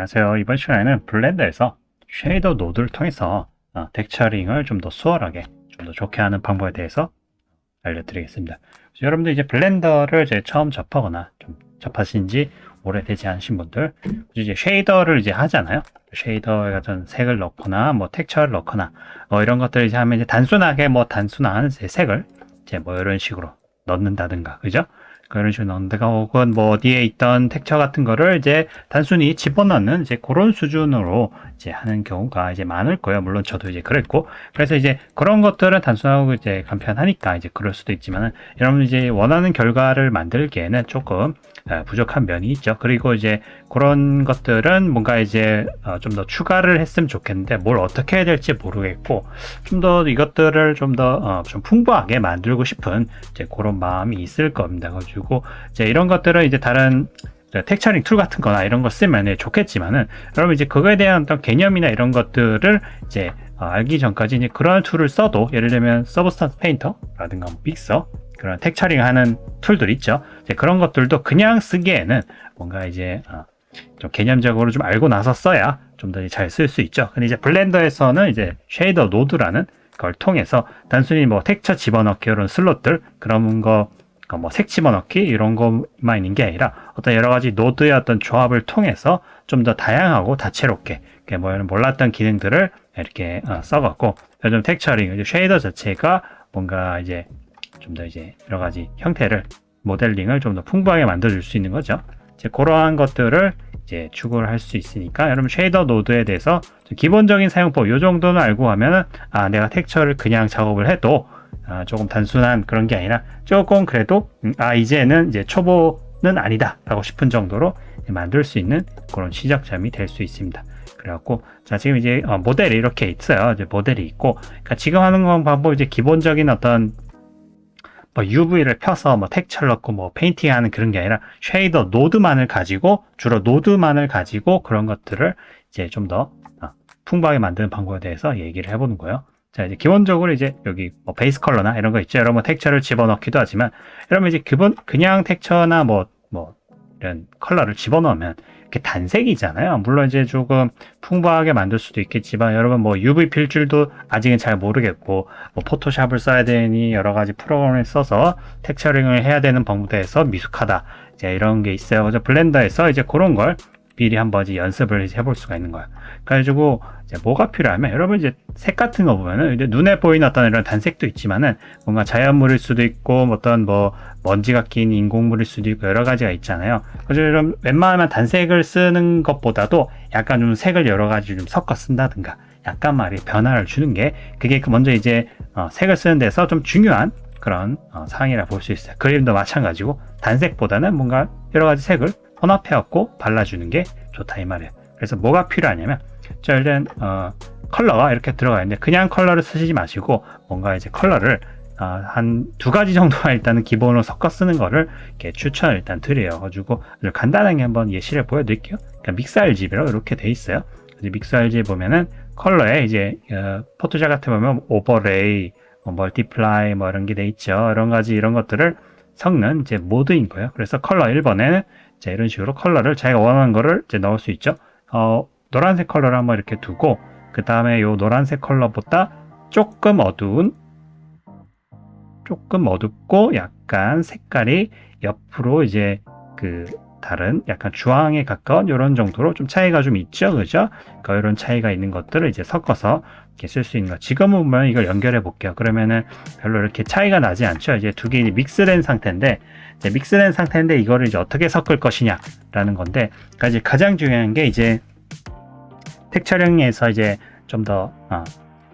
안녕하세요. 이번 시간에는 블렌더에서 쉐이더 노드를 통해서 어, 텍처링을 좀 더 수월하게, 좀 더 좋게 하는 방법에 대해서 알려드리겠습니다. 여러분들 이제 블렌더를 이제 처음 접하거나 좀 접하신 지 오래되지 않으신 분들, 이제 쉐이더를 이제 하잖아요. 쉐이더에 같은 색을 넣거나, 뭐 텍처를 넣거나, 뭐 이런 것들을 이제 하면 이제 단순하게 뭐 단순한 색을 이제 뭐 이런 식으로 넣는다든가, 그죠? 그런 식으로 넣는다가 혹은 뭐 어디에 있던 텍처 같은 거를 이제 단순히 집어넣는 이제 그런 수준으로 이제 하는 경우가 이제 많을 거예요. 물론 저도 이제 그랬고. 그래서 이제 그런 것들은 단순하고 이제 간편하니까 이제 그럴 수도 있지만은 여러분 이제 원하는 결과를 만들기에는 조금 어, 부족한 면이 있죠. 그리고 이제 그런 것들은 뭔가 이제 어, 좀더 추가를 했으면 좋겠는데 뭘 어떻게 해야 될지 모르겠고 좀 더 이것들을 좀더 어, 좀 풍부하게 만들고 싶은 이제 그런 마음이 있을 겁니다. 가지고 이제 이런 것들은 이제 다른 텍처링 툴 같은 거나 이런 거 쓰면 좋겠지만은 여러분 이제 그거에 대한 어떤 개념이나 이런 것들을 이제 어, 알기 전까지 이제 그런 툴을 써도 예를 들면 서브스탄스 페인터라든가 뭐 믹서 그런 텍처링 하는 툴들 있죠. 그런 것들도 그냥 쓰기에는 뭔가 이제 어, 좀 개념적으로 좀 알고 나서 써야 좀 더 잘 쓸 수 있죠. 근데 이제 블렌더에서는 이제 쉐이더 노드라는 걸 통해서 단순히 뭐 텍처 집어넣기 이런 슬롯들 그런 거 뭐 색 집어넣기 이런 것만 있는 게 아니라 어떤 여러 가지 노드의 어떤 조합을 통해서 좀 더 다양하고 다채롭게 뭐 몰랐던 기능들을 이렇게 어, 써갖고 요즘 텍처링 이제 쉐이더 자체가 뭔가 이제 좀 더 이제 여러 가지 형태를 모델링을 좀 더 풍부하게 만들어줄 수 있는 거죠. 이제 그러한 것들을 이제 추구를 할 수 있으니까 여러분 쉐이더 노드에 대해서 좀 기본적인 사용법 요 정도는 알고 가면은 아 내가 텍처를 그냥 작업을 해도 아, 조금 단순한 그런 게 아니라 조금 그래도 음, 아 이제는 이제 초보는 아니다라고 싶은 정도로 만들 수 있는 그런 시작점이 될 수 있습니다. 그래갖고 자 지금 이제 어, 모델이 이렇게 있어요. 이제 모델이 있고 그러니까 지금 하는 건 방법 이제 기본적인 어떤 뭐 UV를 펴서 뭐 텍처를 넣고 뭐 페인팅하는 그런 게 아니라 쉐이더 노드만을 가지고 주로 노드만을 가지고 그런 것들을 이제 좀 더 풍부하게 만드는 방법에 대해서 얘기를 해보는 거예요. 자 이제 기본적으로 이제 여기 뭐 베이스 컬러나 이런 거 있죠. 여러분 텍처를 집어넣기도 하지만 여러분 이제 기본 그냥 텍처나 뭐 뭐 이런 컬러를 집어넣으면 이렇게 단색이잖아요. 물론 이제 조금 풍부하게 만들 수도 있겠지만 여러분 뭐 UV 필줄도 아직은 잘 모르겠고 뭐 포토샵을 써야 되니 여러 가지 프로그램을 써서 텍처링을 해야 되는 방법에서 미숙하다. 이제 이런 게 있어요. 그래서 블렌더에서 이제 그런 걸 미리 한번 이제 연습을 이제 해볼 수가 있는 거야. 그래가지고 뭐가 필요하면 여러분 이제 색 같은 거 보면은 이제 눈에 보이는 어떤 이런 단색도 있지만은 뭔가 자연물일 수도 있고 뭐 어떤 뭐 먼지가 낀 인공물일 수도 있고 여러 가지가 있잖아요. 그래서 이런 웬만하면 단색을 쓰는 것보다도 약간 좀 색을 여러 가지 좀 섞어 쓴다든가 약간 말이 변화를 주는 게 그게 그 먼저 이제 어, 색을 쓰는 데서 좀 중요한 그런 어, 사항이라 볼 수 있어요. 그림도 마찬가지고 단색보다는 뭔가 여러 가지 색을 혼합해갖고 발라주는 게 좋다 이 말이에요. 그래서 뭐가 필요하냐면 자 일단 어, 컬러가 이렇게 들어가 있는데 그냥 컬러를 쓰시지 마시고 뭔가 이제 컬러를 어, 한두 가지 정도만 일단은 기본으로 섞어 쓰는 거를 이렇게 추천을 일단 드려요. 가지고 간단하게 한번 예시를 보여드릴게요. 그러니까 믹스알집이라고 이렇게 돼 있어요. 믹스알집 보면은 컬러에 이제 어, 포토샵 같은 거 보면 오버레이, 뭐 멀티플라이 뭐 이런 게 돼 있죠. 이런 가지 이런 것들을 섞는 이제 모드인 거예요. 그래서 컬러 1번에는 자, 이런 식으로 컬러를 자기가 원하는 거를 이제 넣을 수 있죠. 어, 노란색 컬러를 한번 이렇게 두고, 그 다음에 요 노란색 컬러보다 조금 어두운, 조금 어둡고 약간 색깔이 옆으로 이제 그 다른 약간 주황에 가까운 이런 정도로 좀 차이가 좀 있죠. 그죠? 그러니까 이런 차이가 있는 것들을 이제 섞어서 이렇게 쓸 수 있는 거. 지금은 보면 이걸 연결해 볼게요. 그러면은 별로 이렇게 차이가 나지 않죠. 이제 두 개 믹스된 상태인데, 믹스된 상태인데 이거를 이제 어떻게 섞을 것이냐 라는 건데, 그러니까 이제 가장 중요한 게 이제 텍처링에서 이제 좀더 어,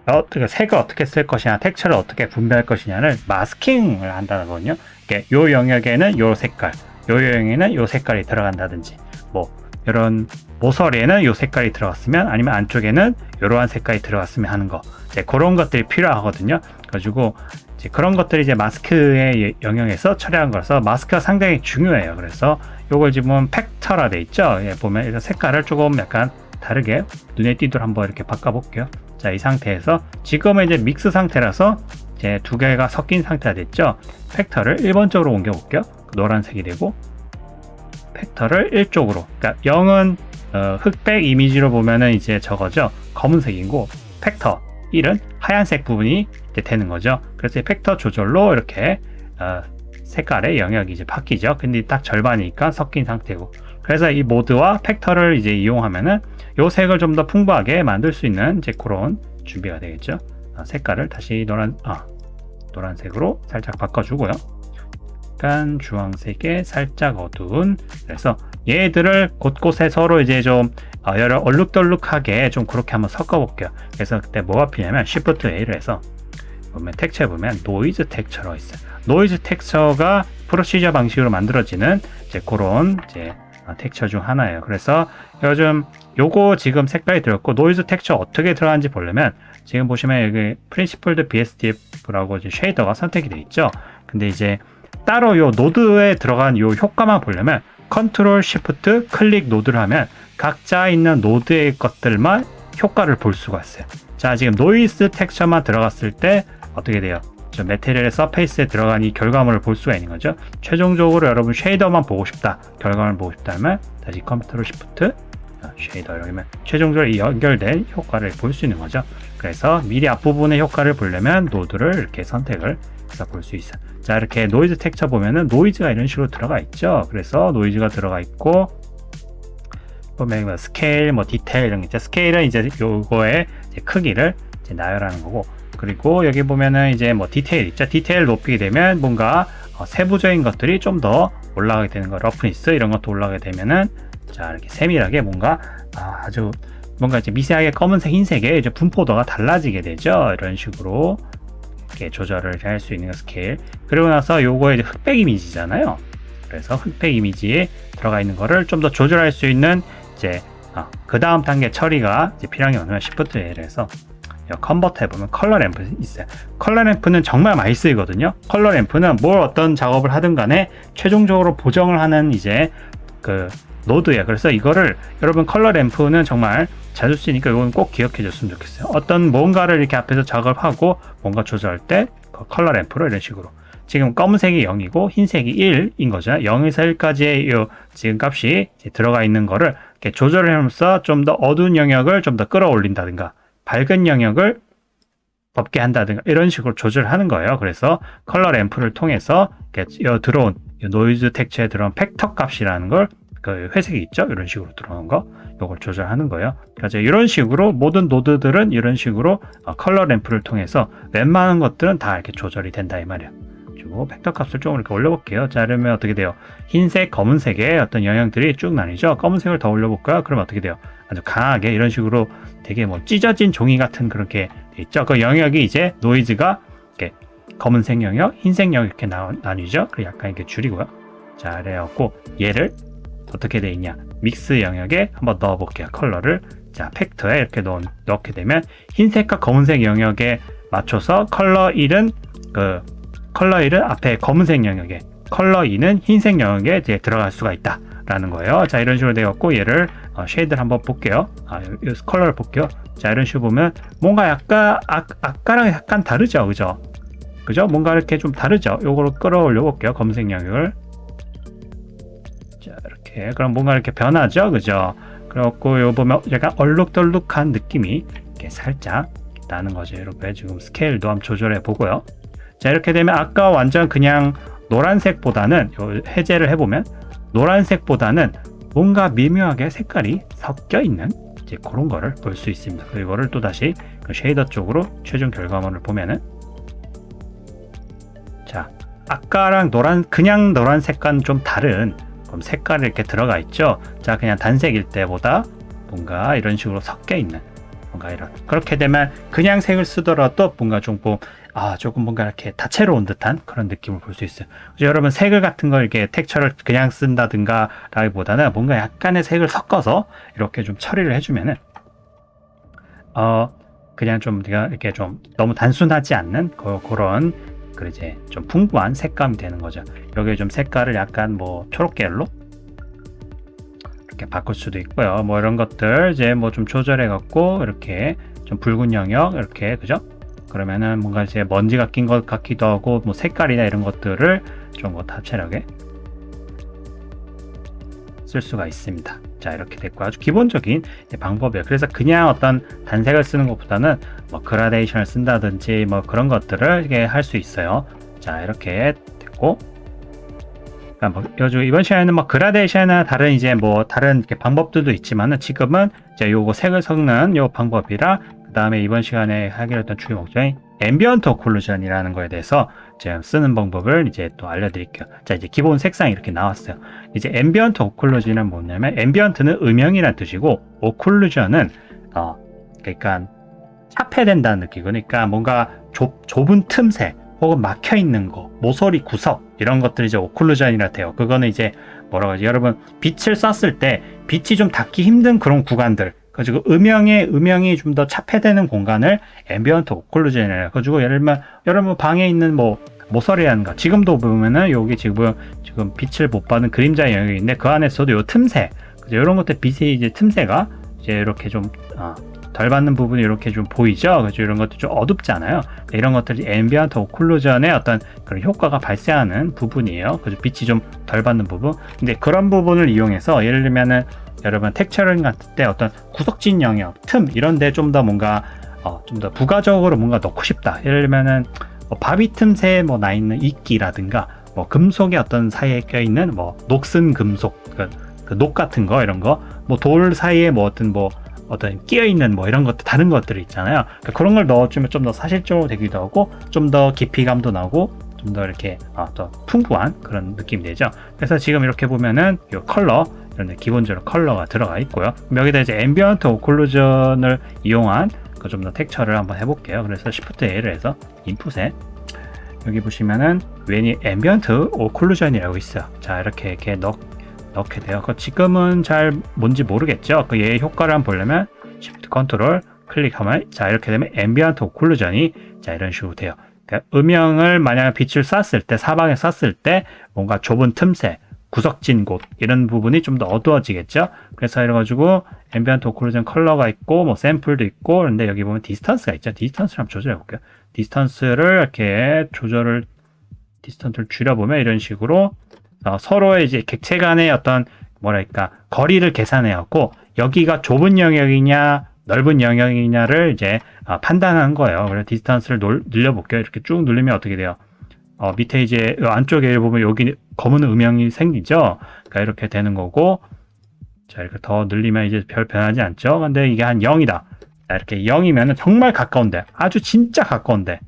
어떻게 색을 어떻게 쓸 것이냐, 텍처를 어떻게 분배할 것이냐를 마스킹을 한다는 거거든요. 이렇게 요 영역에는 요 색깔, 요 영역에는 요 색깔이 들어간다든지, 뭐 이런 모서리에는 요 색깔이 들어갔으면 아니면 안쪽에는 이러한 색깔이 들어갔으면 하는 거, 이제 그런 것들이 필요하거든요. 가지고 이제 그런 것들이 이제 마스크의 영역에서 처리한 거라서 마스크가 상당히 중요해요. 그래서 요걸 지금 팩터라 돼 있죠. 예, 보면 색깔을 조금 약간 다르게 눈에 띄도록 한번 이렇게 바꿔볼게요. 자, 이 상태에서 지금은 이제 믹스 상태라서 이제 두 개가 섞인 상태가 됐죠. 팩터를 1번 쪽으로 옮겨볼게요. 노란색이 되고 팩터를 1쪽으로. 그러니까 0은 어, 흑백 이미지로 보면은 이제 저거죠. 검은색이고 팩터 1은 하얀색 부분이 되는 거죠. 그래서 이 팩터 조절로 이렇게 어, 색깔의 영역이 이제 바뀌죠. 근데 딱 절반이니까 섞인 상태고. 그래서 이 모드와 팩터를 이제 이용하면은 요 색을 좀 더 풍부하게 만들 수 있는 이제 그런 준비가 되겠죠. 아, 색깔을 다시 노란 아 노란색으로 살짝 바꿔주고요. 약간 주황색에 살짝 어두운 그래서 얘들을 곳곳에 서로 이제 좀 어, 여러 얼룩덜룩하게 좀 그렇게 한번 섞어 볼게요. 그래서 그때 뭐가 필요하면 Shift A를 해서 보면 텍스처에 보면 노이즈 텍스처가 있어요. 노이즈 텍스처가 프로시저 방식으로 만들어지는 이제 그런 이제 어, 텍스처 중 하나예요. 그래서 요즘 요거 지금 색깔이 들었고 노이즈 텍스처 어떻게 들어가는지 보려면 지금 보시면 여기 프린시플드 BSDF라고 이제 쉐이더가 선택이 돼 있죠. 근데 이제 따로 요 노드에 들어간 요 효과만 보려면 컨트롤 시프트 클릭 노드를 하면 각자 있는 노드의 것들만 효과를 볼 수가 있어요. 자, 지금 노이즈 텍스처만 들어갔을 때 어떻게 돼요? 저 메테리얼의 서페이스에 들어간 이 결과물을 볼 수가 있는 거죠. 최종적으로 여러분 쉐이더만 보고 싶다. 결과물을 보고 싶다면 다시 컨트롤 시프트 아, 쉐이더 이러면 최종적으로 이 연결된 효과를 볼 수 있는 거죠. 그래서 미리 앞부분의 효과를 보려면 노드를 이렇게 선택을 해서 볼 수 있어요. 자 이렇게 노이즈 텍처 보면은 노이즈가 이런 식으로 들어가 있죠. 그래서 노이즈가 들어가 있고 보면 뭐 스케일, 뭐 디테일 이런 게 있죠. 스케일은 이제 요거의 이제 크기를 이제 나열하는 거고 그리고 여기 보면은 이제 뭐 디테일 있죠. 디테일 높이게 되면 뭔가 어, 세부적인 것들이 좀 더 올라가게 되는 거, 러프니스 이런 것도 올라가게 되면은 자 이렇게 세밀하게 뭔가 아, 아주 뭔가 이제 미세하게 검은색, 흰색의 이제 분포도가 달라지게 되죠. 이런 식으로 이렇게 조절을 할 수 있는 스케일. 그리고 나서 요거 이제 흑백 이미지잖아요. 그래서 흑백 이미지에 들어가 있는 거를 좀 더 조절할 수 있는 이제 아, 그 다음 단계 처리가 이제 필요한 게 뭐냐면 L을 해서 컨버터 해보면 컬러 램프 있어요. 컬러 램프는 정말 많이 쓰이거든요. 컬러 램프는 뭘 어떤 작업을 하든 간에 최종적으로 보정을 하는 이제 그 노드예요. 그래서 이거를 여러분 컬러 램프는 정말 자주 쓰니까 이건 꼭 기억해 줬으면 좋겠어요. 어떤 뭔가를 이렇게 앞에서 작업하고 뭔가 조절할 때 그 컬러 램프로 이런 식으로 지금 검은색이 0이고 흰색이 1인 거죠. 0에서 1까지의 요 지금 값이 들어가 있는 거를 이렇게 조절을 하면서 좀 더 어두운 영역을 좀 더 끌어올린다든가 밝은 영역을 덮게 한다든가 이런 식으로 조절하는 거예요. 그래서 컬러 램프를 통해서 들어온 요 노이즈 텍처에 들어온 팩터 값이라는 걸 그 회색이 있죠. 이런 식으로 들어오는 거 요걸 조절하는 거예요. 그래서 이런 식으로 모든 노드들은 이런 식으로 어, 컬러 램프를 통해서 웬만한 것들은 다 이렇게 조절이 된다 이 말이에요. 그리고 팩터 값을 조금 이렇게 올려볼게요. 자, 그러면 어떻게 돼요? 흰색, 검은색의 어떤 영향들이 쭉 나뉘죠. 검은색을 더 올려볼까요? 그러면 어떻게 돼요? 아주 강하게 이런 식으로 되게 뭐 찢어진 종이 같은 그렇게 돼 있죠. 그 영역이 이제 노이즈가 이렇게 검은색 영역, 흰색 영역 이렇게 나, 나뉘죠. 그리고 약간 이렇게 줄이고요. 자, 그래갖고 얘를 어떻게 돼 있냐? 믹스 영역에 한번 넣어볼게요. 컬러를 자 팩터에 이렇게 넣, 넣게 되면 흰색과 검은색 영역에 맞춰서 컬러 1은 그 컬러 1은 앞에 검은색 영역에 컬러 2는 흰색 영역에 이제 들어갈 수가 있다. 라는 거예요. 자, 이런 식으로 되었고, 얘를 어, 쉐이드를 한번 볼게요. 아, 요, 요 컬러를 볼게요. 자, 이런 식으로 보면 뭔가 약간, 아, 아까랑 약간 다르죠? 그죠? 그죠? 뭔가 이렇게 좀 다르죠? 요거를 끌어올려 볼게요. 검은색 영역을. 자, 이렇게. 그럼 뭔가 이렇게 변하죠? 그죠? 그래갖고 요 보면 약간 얼룩덜룩한 느낌이 이렇게 살짝 나는 거죠. 이렇게 지금 스케일도 한번 조절해 보고요. 자, 이렇게 되면 아까 완전 그냥 노란색보다는 요 해제를 해보면 노란색보다는 뭔가 미묘하게 색깔이 섞여 있는 이제 그런 거를 볼 수 있습니다. 이거를 또 다시 그 쉐이더 쪽으로 최종 결과물을 보면은 자 아까랑 노란 그냥 노란색과는 좀 다른 그럼 색깔이 이렇게 들어가 있죠. 자 그냥 단색일 때보다 뭔가 이런 식으로 섞여 있는 뭔가 이런 그렇게 되면 그냥 색을 쓰더라도 뭔가 좀뭐 아, 조금 뭔가 이렇게 다채로운 듯한 그런 느낌을 볼 수 있어요. 그래서 여러분 색을 같은 걸 이렇게 텍처를 그냥 쓴다든가 라기보다는 뭔가 약간의 색을 섞어서 이렇게 좀 처리를 해주면은 어 그냥 좀 내가 이렇게 좀 너무 단순하지 않는 그, 그런 그 이제 좀 풍부한 색감이 되는 거죠. 여기에 좀 색깔을 약간 뭐 초록 계열로 이렇게 바꿀 수도 있고요. 뭐 이런 것들 이제 뭐 좀 조절해 갖고 이렇게 좀 붉은 영역 이렇게 그죠? 그러면은 뭔가 이제 먼지가 낀 것 같기도 하고 뭐 색깔이나 이런 것들을 좀 뭐 다채롭게 쓸 수가 있습니다. 자 이렇게 됐고 아주 기본적인 방법이에요. 그래서 그냥 어떤 단색을 쓰는 것보다는 뭐 그라데이션을 쓴다든지 뭐 그런 것들을 이게 할 수 있어요. 자 이렇게 됐고 그러니까 뭐 요즘 이번 시간에는 뭐 그라데이션이나 다른 이제 뭐 다른 이렇게 방법들도 있지만은 지금은 이제 요거 색을 섞는 요 방법이라 그 다음에 이번 시간에 하기로 했던 주요 목적인 앰비언트 오클루전이라는 거에 대해서 제가 쓰는 방법을 이제 또 알려드릴게요. 자 이제 기본 색상이 이렇게 나왔어요. 이제 앰비언트 오클루전은 뭐냐면 앰비언트는 음영이란 뜻이고 오클루전은 어 그러니까 차폐된다는 느낌. 그러니까 뭔가 좁, 좁은 틈새 혹은 막혀 있는 거, 모서리 구석 이런 것들이 이제 오클루전이라 돼요. 그거는 이제 뭐라고 하지? 여러분 빛을 쐈을 때 빛이 좀 닿기 힘든 그런 구간들. 그리고 음영의 음영이 좀 더 차폐되는 공간을 앰비언트 오클루전이라 해요. 그리고 예를 들면 여러분 방에 있는 뭐 모서리라든가 지금도 보면은 여기 지금 지금 빛을 못 받는 그림자 영역인데 그 안에서도 요 틈새? 이런 것들 빛의 이제 틈새가 이제 이렇게 좀 어, 덜 받는 부분이 이렇게 좀 보이죠. 그죠? 이런 것도 좀 어둡잖아요. 이런 것들이 앰비언트 오클루전의 어떤 그런 효과가 발생하는 부분이에요. 그죠? 빛이 좀 덜 받는 부분. 근데 그런 부분을 이용해서 예를 들면은 여러분 텍처링 같은 때 어떤 구석진 영역, 틈 이런 데 좀 더 뭔가 어, 좀 더 부가적으로 뭔가 넣고 싶다. 예를 들면은 뭐 바위 틈새에 뭐 나 있는 이끼라든가 뭐 금속의 어떤 사이에 껴 있는 뭐 녹슨 금속 그, 그녹 같은 거 이런 거 뭐 돌 사이에 뭐 어떤 뭐 어떤 끼어 있는 뭐 이런 것들 다른 것들이 있잖아요. 그러니까 그런 걸 넣어주면 좀 더 사실적으로 되기도 하고 좀 더 깊이감도 나고 좀 더 이렇게 아, 또 풍부한 그런 느낌이 되죠. 그래서 지금 이렇게 보면은 이 컬러 이런 데 기본적으로 컬러가 들어가 있고요. 여기다 이제 앰비언트 오클루전을 이용한 그 좀 더 텍처를 한번 해볼게요. 그래서 Shift A를 해서 인풋에 여기 보시면은 웬이 앰비언트 오클루전이라고 있어요. 자 이렇게 이렇게 넣, 넣게 돼요. 그 지금은 잘 뭔지 모르겠죠. 그 얘의 효과를 한번 보려면 Shift 컨트롤 클릭하면 자 이렇게 되면 앰비언트 오클루전이 자 이런 식으로 돼요. 그러니까 음영을 만약 빛을 쐈을 때 사방에 쐈을 때 뭔가 좁은 틈새 구석진 곳 이런 부분이 좀 더 어두워지겠죠. 그래서 이래가지고 앰비언트 오클루전 컬러가 있고 뭐 샘플도 있고 그런데 여기 보면 디스턴스가 있죠. 디스턴스를 한번 조절해 볼게요. 디스턴스를 이렇게 조절을 디스턴스를 줄여보면 이런 식으로 어, 서로의 이제 객체 간의 어떤 뭐랄까 거리를 계산해 갖고 여기가 좁은 영역이냐 넓은 영역이냐를 이제 어, 판단한 거예요. 그래서 디스턴스를 놀, 늘려볼게요. 이렇게 쭉 누르면 어떻게 돼요? 어, 밑에 이제 요 안쪽에 보면 여기 검은 음영이 생기죠. 그러니까 이렇게 되는 거고, 자 이렇게 더 늘리면 이제 별 변하지 않죠. 근데 이게 한 0이다. 자, 이렇게 0이면 정말 가까운데, 아주 진짜 가까운데,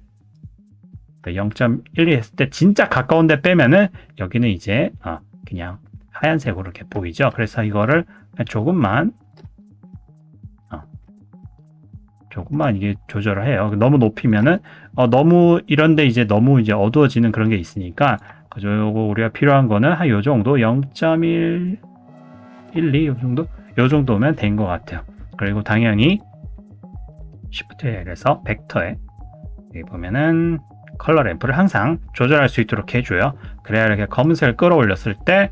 0.12 했을 때 진짜 가까운데 빼면은 여기는 이제 어, 그냥 하얀색으로 이렇게 보이죠. 그래서 이거를 조금만 어, 조금만 이게 조절을 해요. 너무 높이면은 어, 너무 이런데 이제 너무 이제 어두워지는 그런 게 있으니까 그죠. 요거 우리가 필요한 거는 한 요 정도 0.1 1, 2, 요 정도? 요 정도면 된 것 같아요. 그리고 당연히 Shift에서 벡터에 여기 보면은 컬러 램프를 항상 조절할 수 있도록 해줘요. 그래야 이렇게 검은색을 끌어올렸을 때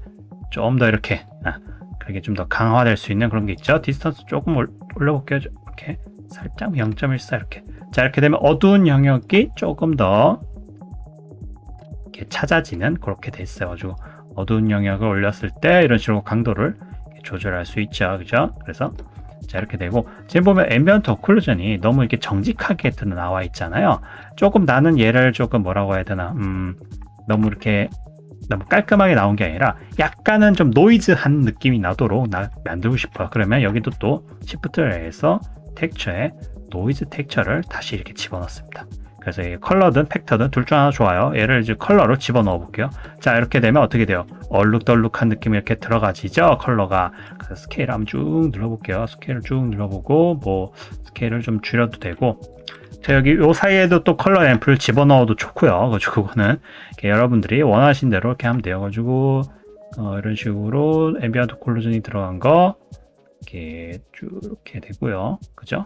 좀 더 이렇게 아, 그게 좀 더 강화될 수 있는 그런 게 있죠. 디스턴스 조금 올, 올려볼게요. 이렇게 살짝 0.14 이렇게. 자 이렇게 되면 어두운 영역이 조금 더 이렇게 찾아지는 그렇게 됐어요. 가지고 어두운 영역을 올렸을 때 이런 식으로 강도를 조절할 수 있죠. 그죠? 그래서 자 이렇게 되고 지금 보면 앰비언트 오클루전이 너무 이렇게 정직하게 나와 있잖아요. 조금 나는 얘를 조금 뭐라고 해야 되나 음 너무 이렇게 너무 깔끔하게 나온 게 아니라 약간은 좀 노이즈한 느낌이 나도록 나 만들고 싶어요. 그러면 여기도 또 시프트를 해서 텍처에 노이즈 텍처를 다시 이렇게 집어넣습니다. 그래서 이 컬러든 팩터든 둘 중 하나 좋아요. 얘를 이제 컬러로 집어넣어 볼게요. 자 이렇게 되면 어떻게 돼요? 얼룩덜룩한 느낌이 이렇게 들어가지죠? 컬러가. 그래서 스케일 한번 쭉 눌러볼게요. 스케일을 쭉 눌러보고 뭐 스케일을 좀 줄여도 되고 자 여기 요 사이에도 또 컬러 앰플 집어넣어도 좋고요. 그래서 그거는 여러분들이 원하신 대로 이렇게 하면 돼요. 가지고 어, 이런 식으로 앰비언트 콜루전이 들어간 거 이렇게 쭉 이렇게 되고요. 그죠?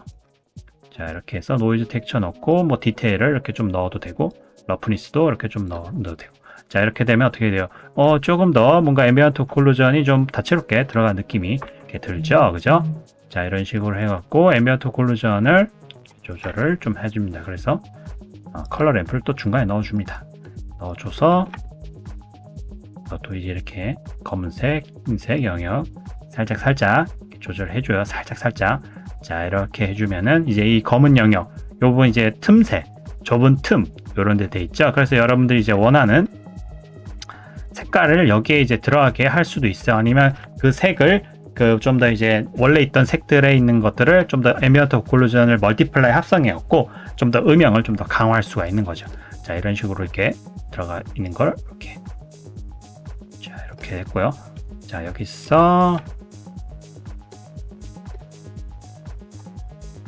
자 이렇게 해서 노이즈 텍처 넣고 뭐 디테일을 이렇게 좀 넣어도 되고 러프니스도 이렇게 좀 넣어, 넣어도 되고. 자 이렇게 되면 어떻게 돼요? 어 조금 더 뭔가 앰비언트 콜루전이 좀 다채롭게 들어간 느낌이 이렇게 들죠? 그죠? 자 이런 식으로 해갖고 앰비언트 콜루전을 조절을 좀 해줍니다. 그래서 어, 컬러 램프를 또 중간에 넣어줍니다. 넣어줘서 또 이제 이렇게 검은색, 흰색 영역 살짝 살짝 조절해줘요. 살짝 살짝. 자 이렇게 해주면은 이제 이 검은 영역, 요 부분 이제 틈새, 좁은 틈 요런 데 돼 있죠. 그래서 여러분들이 이제 원하는 색깔을 여기에 이제 들어가게 할 수도 있어요. 아니면 그 색을 그 좀 더 이제 원래 있던 색들에 있는 것들을 좀 더 앰비언트 오클루전을 멀티플라이 합성해 갖고 좀 더 음영을 좀 더 강화할 수가 있는 거죠. 자 이런 식으로 이렇게 들어가 있는 걸 이렇게 자 이렇게 했고요. 자 여기서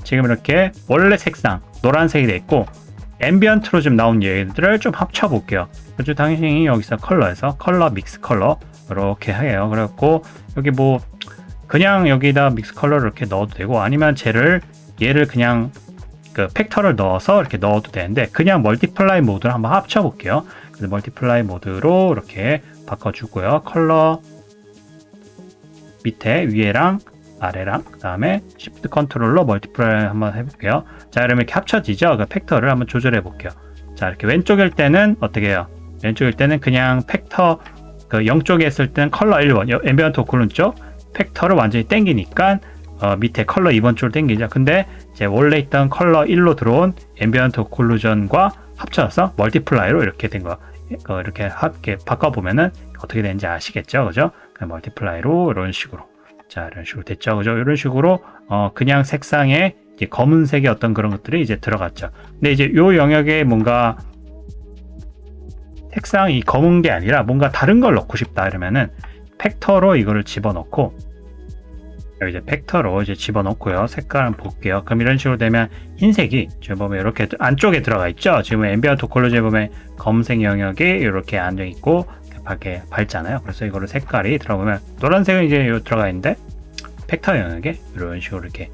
지금 이렇게 원래 색상 노란색이 돼 있고 앰비언트로 좀 나온 얘들을 좀 합쳐 볼게요. 그래서 당신이 여기서 컬러에서 컬러 믹스 컬러 이렇게 해요. 그래갖고 여기 뭐 그냥 여기다 믹스 컬러를 이렇게 넣어도 되고 아니면 쟤를 얘를 그냥 그 팩터를 넣어서 이렇게 넣어도 되는데 그냥 멀티플라이 모드를 한번 합쳐 볼게요. 그래서 멀티플라이 모드로 이렇게 바꿔주고요. 컬러 밑에 위에랑 아래랑 그 다음에 시프트 컨트롤로 멀티플라이 한번 해볼게요. 자, 그러면 이렇게 합쳐지죠? 그 팩터를 한번 조절해 볼게요. 자, 이렇게 왼쪽일 때는 어떻게 해요? 왼쪽일 때는 그냥 팩터 그 0쪽에 했을 때는 컬러 1번, 앰비언트 오클룬 쪽 팩터를 완전히 땡기니까 어, 밑에 컬러 2번 쪽을 땡기죠. 근데 이제 원래 있던 컬러 1로 들어온 앰비언트 오클루전과 합쳐서 멀티플라이로 이렇게 된 거. 어, 이렇게 합게 바꿔보면은 어떻게 되는지 아시겠죠? 그죠? 그냥 멀티플라이로 이런 식으로. 자, 이런 식으로 됐죠. 그죠? 이런 식으로 어, 그냥 색상에 검은색의 어떤 그런 것들이 이제 들어갔죠. 근데 이제 요 영역에 뭔가 색상이 검은 게 아니라 뭔가 다른 걸 넣고 싶다 이러면은 팩터로 이거를 집어넣고 이제 팩터로 이제 집어넣고요. 색깔 한번 볼게요. 그럼 이런 식으로 되면 흰색이 지금 보면 이렇게 안쪽에 들어가 있죠. 지금 앰비언트 콜로지에 보면 검색 영역이 이렇게 안에 있고 밖에 밝잖아요. 그래서 이거를 색깔이 들어보면 노란색은 이제 요 들어가 있는데 팩터 영역에 이런 식으로 이렇게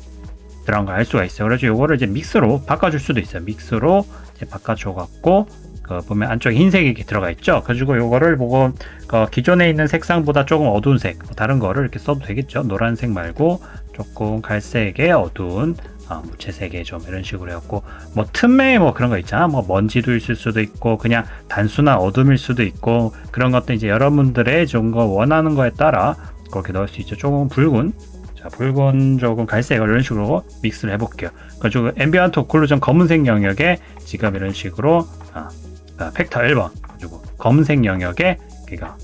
들어간 걸 알 수가 있어요. 그래서 요거를 이제 믹스로 바꿔줄 수도 있어요. 믹스로 이제 바꿔줘 갖고 그 보면 안쪽에 흰색이 이렇게 들어가 있죠. 그래가지고 요거를 보고 그 기존에 있는 색상보다 조금 어두운 색, 뭐 다른 거를 이렇게 써도 되겠죠. 노란색 말고 조금 갈색의 어두운 어, 무채색의 좀 이런 식으로 해갖고 뭐 틈에 뭐 그런 거 있잖아. 뭐 먼지도 있을 수도 있고 그냥 단순한 어둠일 수도 있고 그런 것도 이제 여러분들의 좀 거 원하는 거에 따라 그렇게 넣을 수 있죠. 조금 붉은 자, 붉은 조금 갈색 이런 식으로 믹스를 해볼게요. 그래가지고 앰비언트 오클루전 검은색 영역에 지금 이런 식으로 아, 아, 팩터 1번 그리고 검은색 영역에 그니까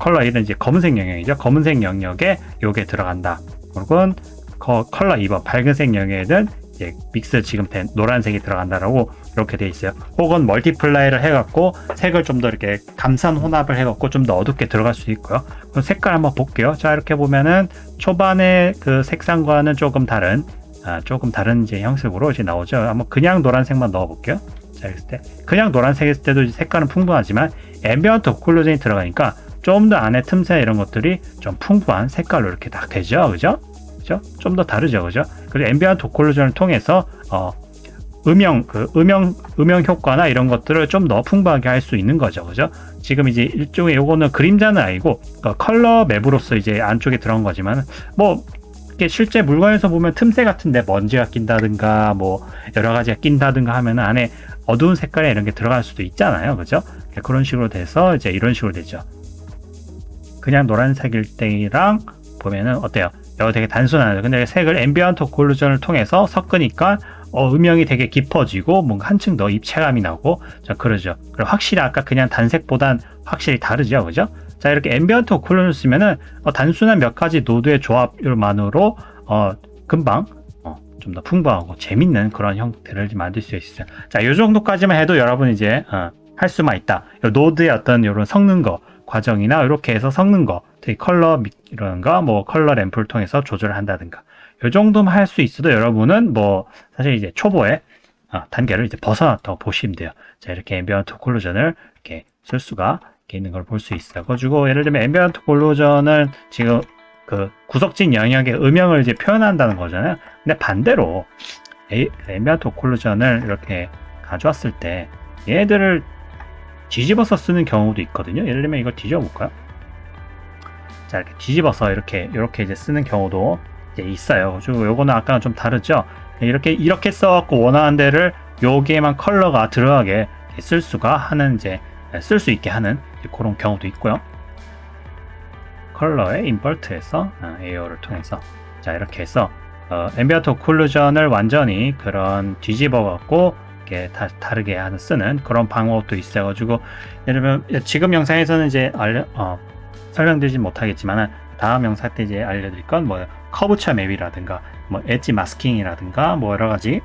컬러 1은 이제 검은색 영역이죠. 검은색 영역에 요게 들어간다. 그리고 컬러 2번 밝은색 영역에는 이제 믹스 지금 된 노란색이 들어간다라고 이렇게 돼 있어요. 혹은 멀티플라이를 해갖고 색을 좀 더 이렇게 감산 혼합을 해갖고 좀 더 어둡게 들어갈 수 있고요. 그럼 색깔 한번 볼게요. 자 이렇게 보면은 초반에 그 색상과는 조금 다른 아, 조금 다른 이제 형식으로 이제 나오죠. 한번 그냥 노란색만 넣어볼게요. 자 했을 때 그냥 노란색일 때도 색깔은 풍부하지만 앰비언트 오클루전이 들어가니까 좀 더 안에 틈새 이런 것들이 좀 풍부한 색깔로 이렇게 딱 되죠, 그죠? 그죠? 좀 더 다르죠, 그죠? 그리고 앰비언트 오클루전을 통해서 어, 음영 그 음영 음영 효과나 이런 것들을 좀 더 풍부하게 할 수 있는 거죠, 그죠? 지금 이제 일종의 요거는 그림자는 아니고 그 컬러 맵으로서 이제 안쪽에 들어간 거지만 뭐 이게 실제 물건에서 보면 틈새 같은데 먼지가 낀다든가 뭐 여러 가지가 낀다든가 하면 안에 어두운 색깔에 이런 게 들어갈 수도 있잖아요. 그죠? 그런 식으로 돼서 이제 이런 식으로 되죠. 그냥 노란색일 때랑 보면은 어때요? 이거 되게 단순하죠. 근데 색을 앰비언트 콜루전을 통해서 섞으니까 어, 음영이 되게 깊어지고 뭔가 한층 더 입체감이 나고 자 그러죠. 그리고 확실히 아까 그냥 단색보단 확실히 다르죠, 그죠? 자 이렇게 앰비언트 콜루전을 쓰면은 어, 단순한 몇 가지 노드의 조합만으로 어, 금방 좀더 풍부하고 재밌는 그런 형태를 만들 수 있어요. 자, 이 정도까지만 해도 여러분 이제 어, 할 수만 있다. 노드의 어떤 이런 섞는 거 과정이나 이렇게 해서 섞는 거, 특히 컬러 이런 거, 뭐 컬러 램프를 통해서 조절을 한다든가. 이 정도만 할 수 있어도 여러분은 뭐 사실 이제 초보의 어, 단계를 이제 벗어났다고 보시면 돼요. 자, 이렇게 앰비언트 콜루전을 이렇게 쓸 수가 있는 걸 볼 수 있어요. 가지고 예를 들면 앰비언트 콜루전은 지금 그 구석진 영역의 음영을 이제 표현한다는 거잖아요. 근데 반대로 앰비언트 오클루전을 이렇게 가져왔을 때 얘들을 뒤집어서 쓰는 경우도 있거든요. 예를 들면 이걸 뒤집어 볼까요? 자 이렇게 뒤집어서 이렇게 이렇게 이제 쓰는 경우도 이제 있어요. 요거는 아까랑 좀 다르죠. 이렇게 이렇게 써갖고 원하는 데를 여기에만 컬러가 들어가게 쓸 수가 하는 이제 쓸 수 있게 하는 그런 경우도 있고요. 컬러의 인버트에서 어, AO를 통해서 자 이렇게 해서 어, 앰비언트 오클루전을 완전히 그런 뒤집어 갖고 이렇게 다, 다르게 하는 쓰는 그런 방법도 있어가지고 예를 들면 지금 영상에서는 이제 알려 어, 설명드리진 못하겠지만은 다음 영상 때 이제 알려드릴 건 뭐 커브처 맵이라든가 뭐 엣지 마스킹이라든가 뭐 여러 가지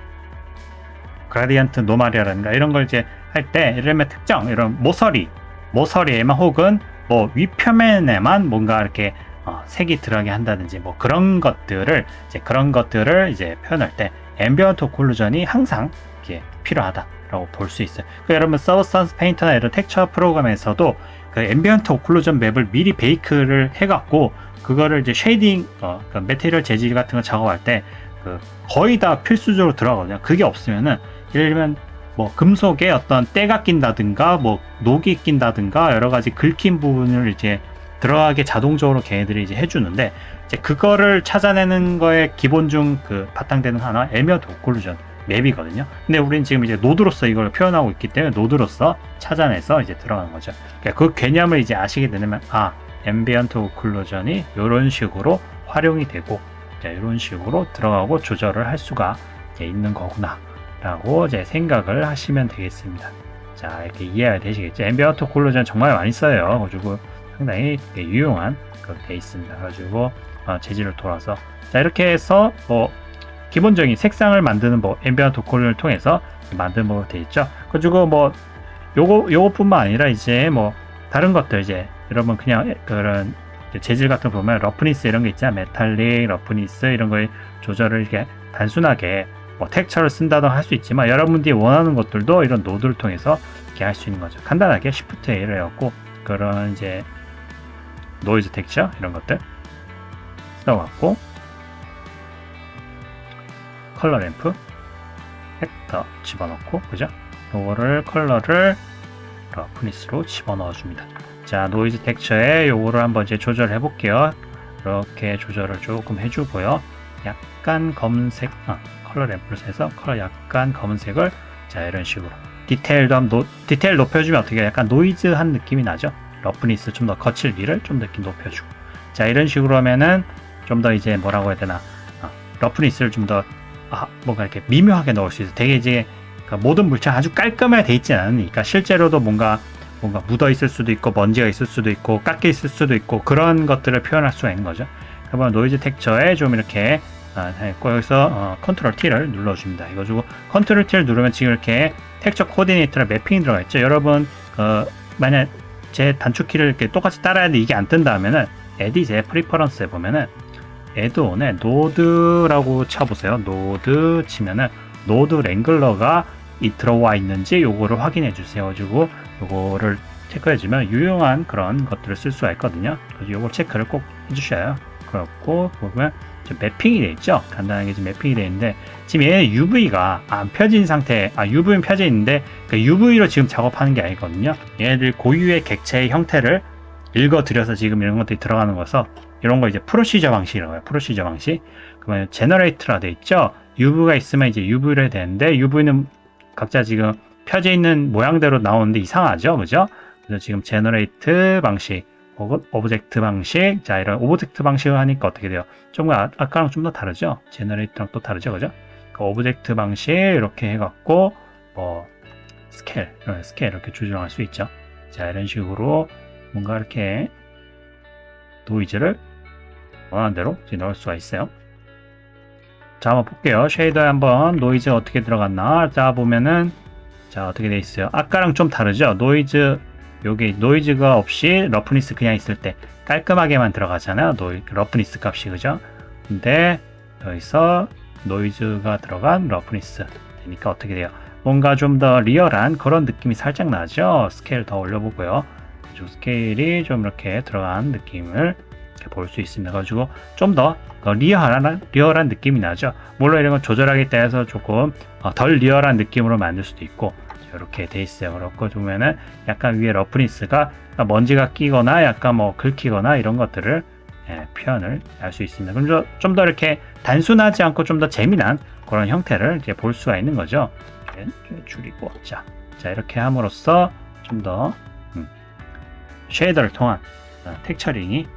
그라디언트 노말이라든가 이런 걸 이제 할때 예를 들면 특정 이런 모서리 모서리에만 혹은 뭐 위표면에만 뭔가 이렇게 어, 색이 들어가게 한다든지 뭐 그런 것들을 이제 그런 것들을 이제 표현할 때 앰비언트 오클루전이 항상 이렇게 필요하다라고 볼 수 있어요. 그 여러분 서브스턴스 페인터나 이런 텍처 프로그램에서도 그 앰비언트 오클루전 맵을 미리 베이크를 해갖고 그거를 이제 쉐이딩, 어, 그 메테리얼 재질 같은 거 작업할 때 그 거의 다 필수적으로 들어가거든요. 그게 없으면은 예를 들면 뭐 금속에 어떤 때가 낀다든가 뭐 녹이 낀다든가 여러 가지 긁힌 부분을 이제 들어가게 자동적으로 걔네들이 이제 해주는데 이제 그거를 찾아내는 거에 기본 중 그 바탕되는 하나 앰비언트 오클루전 맵이거든요. 근데 우리는 지금 이제 노드로서 이걸 표현하고 있기 때문에 노드로서 찾아내서 이제 들어가는 거죠. 그러니까 그 개념을 이제 아시게 되면 아 앰비언트 오클루전이 이런 식으로 활용이 되고 자, 이런 식으로 들어가고 조절을 할 수가 있는 거구나 라고 이제 생각을 하시면 되겠습니다. 자 이렇게 이해가 되시겠죠? 앰비언트 오클루전 정말 많이 써요. 그리고 상당히 유용한 그렇게 돼 있습니다. 그래가지고 어, 재질을 돌아서 자 이렇게 해서 뭐 기본적인 색상을 만드는 뭐 앰비언트 오클루전을 통해서 만드는 법으로 돼 있죠. 그리고 뭐 요거 요거뿐만 아니라 이제 뭐 다른 것들 이제 여러분 그냥 그런 재질 같은 거 보면 러프니스 이런 게 있잖아요. 메탈릭, 러프니스 이런 거에 조절을 이렇게 단순하게 뭐 텍처를 쓴다도 할수 있지만 여러분들이 원하는 것들도 이런 노드를 통해서 이렇게 할 수 있는 거죠. 간단하게 Shift A를 해갖고 그런 이제 노이즈 텍처 이런 것들 써갖고 컬러 램프 벡터 집어넣고 그죠? 요거를 컬러를 러프니스로 집어넣어 줍니다. 자 노이즈 텍처에 요거를 한번 이제 조절해 볼게요. 이렇게 조절을 조금 해주고요. 약간 검은색 아, 컬러 램프를 해서 컬러 약간 검은색을 자 이런 식으로 디테일도 한번 노, 디테일 높여주면 어떻게 약간 노이즈한 느낌이 나죠. 러프니스 좀 더 거칠 위를 좀 더 높여주고 자 이런 식으로 하면은 좀 더 이제 뭐라고 해야 되나 아, 러프니스를 좀 더 아, 뭔가 이렇게 미묘하게 넣을 수 있어. 되게 이제 그 모든 물체 아주 깔끔하게 돼 있지 않으니까 실제로도 뭔가 뭔가 묻어 있을 수도 있고 먼지가 있을 수도 있고 깎여 있을 수도 있고 그런 것들을 표현할 수가 있는 거죠. 그러면 노이즈 텍처에 좀 이렇게 아, 했고 여기서 어, 컨트롤 T를 눌러줍니다. 이거 주고 컨트롤 T를 누르면 지금 이렇게 텍처 코디네이터랑 매핑이 들어가 있죠. 여러분 어, 만약 제 단축키를 이렇게 똑같이 따라야 돼 이게 안 뜬다 하면은 에디제 프리퍼런스에 보면은 에드온에 노드라고 쳐보세요. 노드 치면은 노드 랭글러가 이 들어와 있는지 요거를 확인해 주세요. 가지고 요거를 체크해 주면 유용한 그런 것들을 쓸 수가 있거든요. 그래서 요거 체크를 꼭 해주셔요. 그렇고 보면 매핑이 돼 있죠. 간단하게 지금 매핑이 돼 있는데 지금 얘는 UV가 안 펴진 상태, 아 UV는 펴져 있는데 그 UV로 지금 작업하는 게 아니거든요. 얘네들 고유의 객체의 형태를 읽어드려서 지금 이런 것들이 들어가는 거서 이런 거 이제 프로시저 방식이라고 해요. 프로시저 방식. 그러면 제너레이트라 돼 있죠. UV가 있으면 이제 UV를 되는데 UV는 각자 지금 펴져 있는 모양대로 나오는데 이상하죠. 그죠? 그래서 지금 제너레이트 방식 오브젝트 방식 자 이런 오브젝트 방식을 하니까 어떻게 돼요? 좀 아, 아까랑 좀 더 다르죠? 제너레이트랑 또 다르죠. 그죠? 그 오브젝트 방식 이렇게 해 갖고 뭐 스케일 이런 스케일 이렇게 조정할 수 있죠. 자 이런 식으로 뭔가 이렇게 노이즈를 원하는 대로 넣을 수가 있어요. 자 한번 볼게요. 쉐이더에 한번 노이즈 어떻게 들어갔나 자 보면은 자 어떻게 돼 있어요. 아까랑 좀 다르죠. 노이즈 여기 노이즈가 없이 러프니스 그냥 있을 때 깔끔하게만 들어가잖아요. 노이 러프니스 값이 그죠? 근데 여기서 노이즈가 들어간 러프니스 되니까 어떻게 돼요? 뭔가 좀 더 리얼한 그런 느낌이 살짝 나죠. 스케일 더 올려보고요. 스케일이 좀 이렇게 들어간 느낌을 볼 수 있습니다. 가지고 좀 더 리얼한 리얼한 느낌이 나죠. 물론 이런 건 조절하기 따라서 조금 어, 덜 리얼한 느낌으로 만들 수도 있고 이렇게 돼 있어요. 그렇고 보면은 약간 위에 러프니스가 먼지가 끼거나 약간 뭐 긁히거나 이런 것들을 예, 표현을 할수 있습니다. 그럼 좀 더 이렇게 단순하지 않고 좀 더 재미난 그런 형태를 이제 볼 수가 있는 거죠. 이렇게 줄이고 자, 자 이렇게 함으로써 좀더 음, 쉐이더를 통한 어, 텍처링이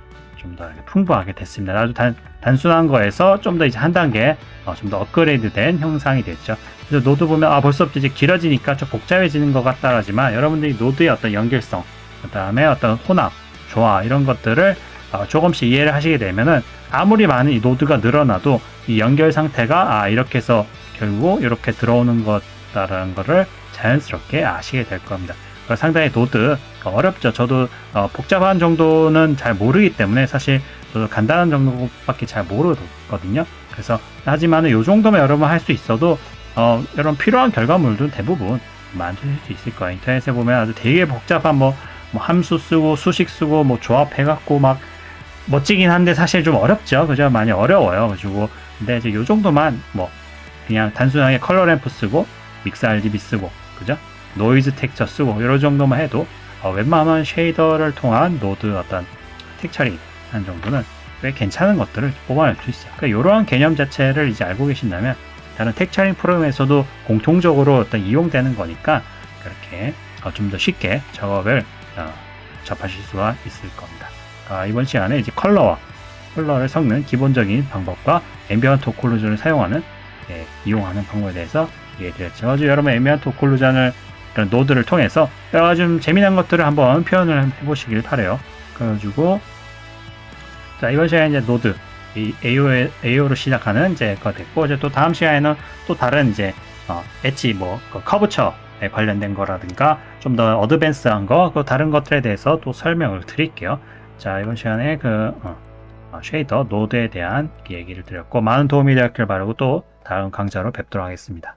좀 더 풍부하게 됐습니다. 아주 단, 단순한 거에서 좀 더 이제 한 단계 어, 좀 더 업그레이드된 형상이 됐죠. 그래서 노드 보면 아 벌써부터 이제 길어지니까 좀 복잡해지는 것 같다 하지만 여러분들이 노드의 어떤 연결성, 그 다음에 어떤 혼합, 조화 이런 것들을 어, 조금씩 이해를 하시게 되면은 아무리 많은 이 노드가 늘어나도 이 연결 상태가 아 이렇게 해서 결국 이렇게 들어오는 것다라는 거를 자연스럽게 아시게 될 겁니다. 상당히 노드 어렵죠. 저도 어, 복잡한 정도는 잘 모르기 때문에 사실 저도 간단한 정도밖에 잘 모르거든요. 그래서 하지만은 요 정도면 여러분 할 수 있어도 어, 여러분 필요한 결과물도 대부분 만드실 수 있을 거예요. 인터넷에 보면 아주 되게 복잡한 뭐, 뭐 함수 쓰고 수식 쓰고 뭐 조합해갖고 막 멋지긴 한데 사실 좀 어렵죠. 그죠? 많이 어려워요. 그리고 근데 이제 요 정도만 뭐 그냥 단순하게 컬러 램프 쓰고 믹스 RGB 쓰고 그죠? 노이즈 텍처 쓰고 이런 정도만 해도 어, 웬만한 쉐이더를 통한 노드 어떤 텍처링 하는 정도는 꽤 괜찮은 것들을 뽑아낼 수 있어요. 그러니까 이러한 개념 자체를 이제 알고 계신다면 다른 텍처링 프로그램에서도 공통적으로 어떤 이용되는 거니까 그렇게 어, 좀 더 쉽게 작업을 어, 접하실 수가 있을 겁니다. 아, 이번 시간에 이제 컬러와 컬러를 섞는 기본적인 방법과 앰비언트 오클루전을 사용하는 예, 이용하는 방법에 대해서 얘기해 드렸죠. 아주 여러분 앰비언트 오클루전을 그런 노드를 통해서 가지 좀 재미난 것들을 한번 표현을 해보시길 바래요. 그래가지고 자 이번 시간에 이제 노드 이 AO, AO로 시작하는 이제 거 됐고 이제 또 다음 시간에는 또 다른 이제 어, 엣지 뭐 그 커브처에 관련된 거라든가 좀 더 어드밴스한 거, 그 다른 것들에 대해서 또 설명을 드릴게요. 자 이번 시간에 그 어, 어, 쉐이더 노드에 대한 얘기를 드렸고 많은 도움이 되었길 바라고 또 다음 강좌로 뵙도록 하겠습니다.